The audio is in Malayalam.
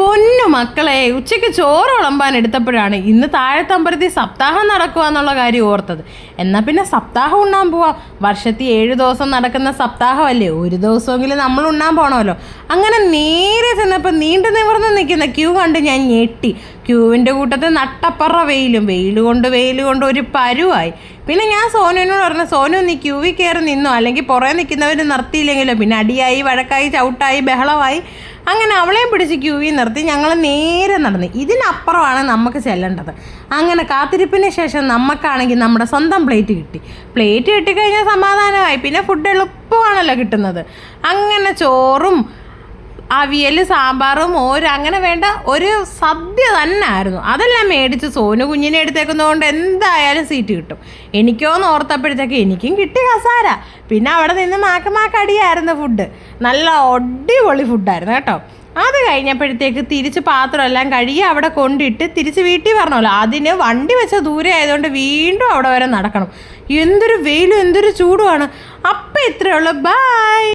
പൊന്നു മക്കളെ ഉച്ചയ്ക്ക് ചോറ് വിളമ്പാൻ എടുത്തപ്പോഴാണ് ഇന്ന് താഴത്തമ്പലത്തിൽ സപ്താഹം നടക്കുക എന്നുള്ള കാര്യം ഓർത്തത്. എന്നാൽ പിന്നെ സപ്താഹം ഉണ്ണാൻ പോവാം. വർഷത്തിൽ ഏഴ് ദിവസം നടക്കുന്ന സപ്താഹമല്ലേ? ഒരു ദിവസമെങ്കിലും നമ്മൾ ഉണ്ണാൻ പോകണമല്ലോ അങ്ങനെ നേരെ ചെന്നപ്പോൾ നീണ്ടു നിവർന്ന് നിൽക്കുന്ന ക്യൂ കണ്ട് ഞാൻ ഞെട്ടി. ക്യൂവിന്റെ കൂട്ടത്തിൽ നട്ടപ്പറ വെയിലും വെയിൽ കൊണ്ട് വെയിൽ കൊണ്ട് ഒരു പരുവായി. പിന്നെ ഞാൻ സോനുവിനോട് പറഞ്ഞു സോനു നീ ക്യൂവിൽ കയറി നിന്നോ? അല്ലെങ്കിൽ പുറകെ നിൽക്കുന്നവർ നിർത്തിയില്ലെങ്കിലോ? പിന്നെ അടിയായി വഴക്കായി ചവിട്ടായി ബഹളമായി. അങ്ങനെ അവളെയും പിടിച്ച് ക്യൂവിൽ നിർത്തി. ഞങ്ങൾ നേരെ നടന്നു. ഇതിനപ്പുറമാണ് നമുക്ക് ചെല്ലേണ്ടത്. അങ്ങനെ കാത്തിരിപ്പിന് ശേഷം നമുക്കാണെങ്കിൽ നമ്മുടെ സ്വന്തം പ്ലേറ്റ് കിട്ടി. പ്ലേറ്റ് കിട്ടിക്കഴിഞ്ഞാൽ സമാധാനമായി. പിന്നെ ഫുഡ് എളുപ്പമാണല്ലോ കിട്ടുന്നത്. അങ്ങനെ ചോറും അവിയൽ സാമ്പാറും മോര് അങ്ങനെ വേണ്ട ഒരു സദ്യ തന്നെ ആയിരുന്നു. അതെല്ലാം മേടിച്ച് സോനു കുഞ്ഞിനെ എടുത്തേക്കുന്നതുകൊണ്ട് എന്തായാലും സീറ്റ് കിട്ടും. എനിക്കോന്ന് ഓർത്തപ്പോഴത്തേക്ക് എനിക്കും കിട്ടി കസാര. പിന്നെ അവിടെ നിന്ന് മാക്കമാക്കടിയായിരുന്നു ഫുഡ് നല്ല അടിപൊളി ഫുഡായിരുന്നു കേട്ടോ. അത് കഴിഞ്ഞപ്പോഴത്തേക്ക് തിരിച്ച് പാത്രമെല്ലാം കഴുകി അവിടെ കൊണ്ടിട്ട് തിരിച്ച് വീട്ടിൽ പറഞ്ഞല്ലോ. അതിന് വണ്ടി വെച്ച ദൂരെ ആയതുകൊണ്ട് വീണ്ടും അവിടെ വരെ നടക്കണം. എന്തൊരു വെയിലും എന്തൊരു ചൂടുമാണ്. അപ്പം ഇത്രയേ ഉള്ളൂ. ബൈ